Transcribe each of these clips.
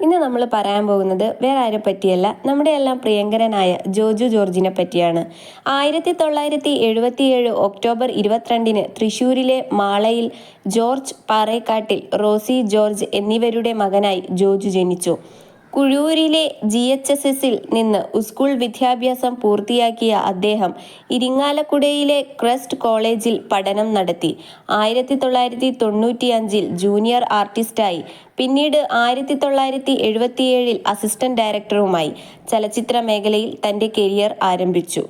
ഇന്ന് നമ്മൾ പറയാൻ പോകുന്നത് വേറെ ആരെ പറ്റിയല്ല നമ്മുടെ എല്ലാം പ്രിയങ്കരനായ ജോജു ജോർജിനെ പറ്റിയാണ്. ആയിരത്തി തൊള്ളായിരത്തി എഴുപത്തിയേഴ് ഒക്ടോബർ ഇരുപത്തിരണ്ടിന് തൃശൂരിലെ മാളയിൽ ജോർജ് പാറേക്കാട്ടിൽ റോസി ജോർജ് എന്നിവരുടെ മകനായി ജോജു ജനിച്ചു. കുഴൂരിലെ ജി എച്ച് എസ് എസിൽ നിന്ന് സ്കൂൾ വിദ്യാഭ്യാസം പൂർത്തിയാക്കിയ അദ്ദേഹം ഇരിങ്ങാലക്കുടയിലെ ക്രസ്റ്റ് കോളേജിൽ പഠനം നടത്തി. ആയിരത്തി തൊള്ളായിരത്തി തൊണ്ണൂറ്റിയഞ്ചിൽ ജൂനിയർ ആർട്ടിസ്റ്റായി. പിന്നീട് ആയിരത്തി തൊള്ളായിരത്തി എഴുപത്തിയേഴിൽ അസിസ്റ്റന്റ് ഡയറക്ടറുമായി. ചലച്ചിത്ര മേഖലയിൽ തന്റെ കരിയർ ആരംഭിച്ചു.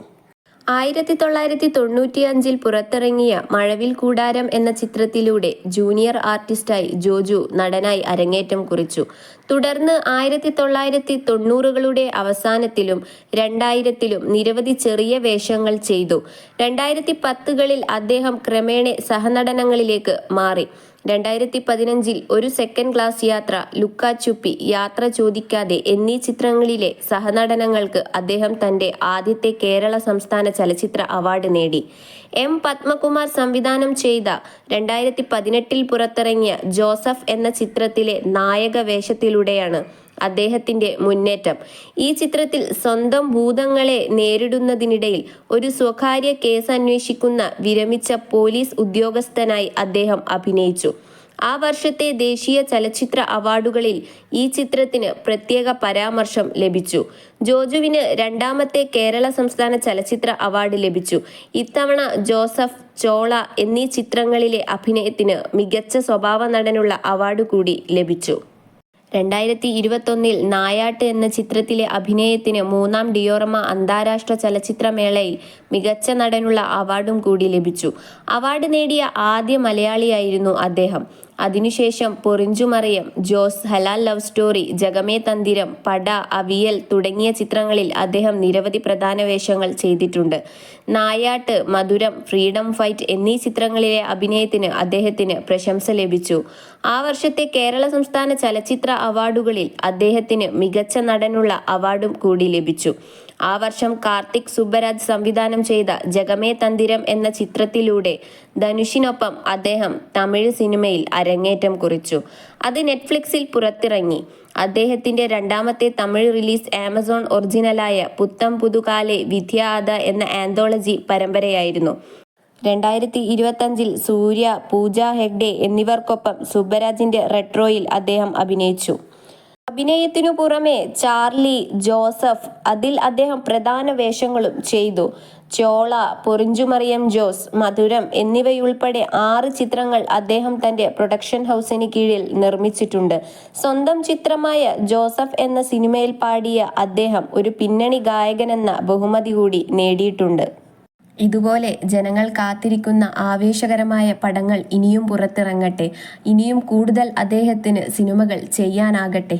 ആയിരത്തി തൊള്ളായിരത്തി തൊണ്ണൂറ്റിയഞ്ചിൽ പുറത്തിറങ്ങിയ മഴവിൽ കൂടാരം എന്ന ചിത്രത്തിലൂടെ ജൂനിയർ ആർട്ടിസ്റ്റായി ജോജു നടനായി അരങ്ങേറ്റം കുറിച്ചു. തുടർന്ന് ആയിരത്തി തൊള്ളായിരത്തി തൊണ്ണൂറുകളുടെ അവസാനത്തിലും രണ്ടായിരത്തിലും നിരവധി ചെറിയ വേഷങ്ങൾ ചെയ്തു. രണ്ടായിരത്തി പത്തുകളിൽ അദ്ദേഹം ക്രമേണ സഹനടനങ്ങളിലേക്ക് മാറി. രണ്ടായിരത്തി പതിനഞ്ചിൽ ഒരു സെക്കൻഡ് ക്ലാസ് യാത്ര ലുക്ക ചുപ്പി യാത്ര ചോദിക്കാതെ എന്നീ ചിത്രങ്ങളിലെ സഹനടനങ്ങൾക്ക് അദ്ദേഹം തന്റെ ആദ്യത്തെ കേരള സംസ്ഥാന ചലച്ചിത്ര അവാർഡ് നേടി. എം പത്മകുമാർ സംവിധാനം ചെയ്ത രണ്ടായിരത്തി പതിനെട്ടിൽ പുറത്തിറങ്ങിയ ജോസഫ് എന്ന ചിത്രത്തിലെ നായക വേഷത്തിലൂടെയാണ് അദ്ദേഹത്തിന്റെ മുന്നേറ്റം. ഈ ചിത്രത്തിൽ സ്വന്തം ഭൂതങ്ങളെ നേരിടുന്നതിനിടയിൽ ഒരു സ്വകാര്യ കേസ് അന്വേഷിക്കുന്ന വിരമിച്ച പോലീസ് ഉദ്യോഗസ്ഥനായി അദ്ദേഹം അഭിനയിച്ചു. ആ വർഷത്തെ ദേശീയ ചലച്ചിത്ര അവാർഡുകളിൽ ഈ ചിത്രത്തിന് പ്രത്യേക പരാമർശം ലഭിച്ചു. ജോജുവിന് രണ്ടാമത്തെ കേരള സംസ്ഥാന ചലച്ചിത്ര അവാർഡ് ലഭിച്ചു. ഇത്തവണ ജോസഫ് ചോള എന്നീ ചിത്രങ്ങളിലെ അഭിനയത്തിന് മികച്ച സ്വഭാവ നടനുള്ള അവാർഡ് കൂടി ലഭിച്ചു. രണ്ടായിരത്തി ഇരുപത്തൊന്നിൽ നായാട്ട് എന്ന ചിത്രത്തിലെ അഭിനയത്തിന് മൂന്നാം ഡിയോറമ അന്താരാഷ്ട്ര ചലച്ചിത്രമേളയിൽ മികച്ച നടനുള്ള അവാർഡും കൂടി ലഭിച്ചു. അവാർഡ് നേടിയ ആദ്യ മലയാളിയായിരുന്നു അദ്ദേഹം. അതിനുശേഷം പൊറിഞ്ചുമറിയം ജോസ് ഹലാൽ ലവ് സ്റ്റോറി ജഗമേ തന്തിരം പട അവിയൽ തുടങ്ങിയ ചിത്രങ്ങളിൽ അദ്ദേഹം നിരവധി പ്രധാന വേഷങ്ങൾ ചെയ്തിട്ടുണ്ട്. നായാട്ട് മധുരം ഫ്രീഡം ഫൈറ്റ് എന്നീ ചിത്രങ്ങളിലെ അഭിനയത്തിന് അദ്ദേഹത്തിന് പ്രശംസ ലഭിച്ചു. ആ വർഷത്തെ കേരള സംസ്ഥാന ചലച്ചിത്ര അവാർഡുകളിൽ അദ്ദേഹത്തിന് മികച്ച നടനുള്ള അവാർഡും കൂടി ലഭിച്ചു. ആ വർഷം കാർത്തിക് സുബ്ബരാജ് സംവിധാനം ചെയ്ത ജഗമേ തന്തിരം എന്ന ചിത്രത്തിലൂടെ ധനുഷിനൊപ്പം അദ്ദേഹം തമിഴ് സിനിമയിൽ അരങ്ങേറ്റം കുറിച്ചു. അത് നെറ്റ്ഫ്ലിക്സിൽ പുറത്തിറങ്ങി. അദ്ദേഹത്തിന്റെ രണ്ടാമത്തെ തമിഴ് റിലീസ് ആമസോൺ ഒറിജിനലായ പുത്തം പുതുകാലെ വിദ്യ ആദ എന്ന ആന്തോളജി പരമ്പരയായിരുന്നു. രണ്ടായിരത്തി ഇരുപത്തഞ്ചിൽ സൂര്യ പൂജ ഹെഗ്ഡെ എന്നിവർക്കൊപ്പം സുബ്ബരാജിന്റെ റെട്രോയിൽ അദ്ദേഹം അഭിനയിച്ചു. അഭിനയത്തിനു പുറമെ ചാർലി ജോസഫ് അതിൽ അദ്ദേഹം പ്രധാന വേഷങ്ങളും ചെയ്തു. ചോള പൊറിഞ്ചുമറിയം ജോസ് മധുരം എന്നിവയുൾപ്പെടെ ആറ് ചിത്രങ്ങൾ അദ്ദേഹം തന്റെ പ്രൊഡക്ഷൻ ഹൗസിന് കീഴിൽ നിർമ്മിച്ചിട്ടുണ്ട്. സ്വന്തം ചിത്രമായ ജോസഫ് എന്ന സിനിമയിൽ പാടിയ അദ്ദേഹം ഒരു പിന്നണി ഗായകനെന്ന ബഹുമതി കൂടി നേടിയിട്ടുണ്ട്. ഇതുപോലെ ജനങ്ങൾ കാത്തിരിക്കുന്ന ആവേശകരമായ പടങ്ങൾ ഇനിയും പുറത്തിറങ്ങട്ടെ. ഇനിയും കൂടുതൽ അദ്ദേഹത്തിന് സിനിമകൾ ചെയ്യാനാകട്ടെ.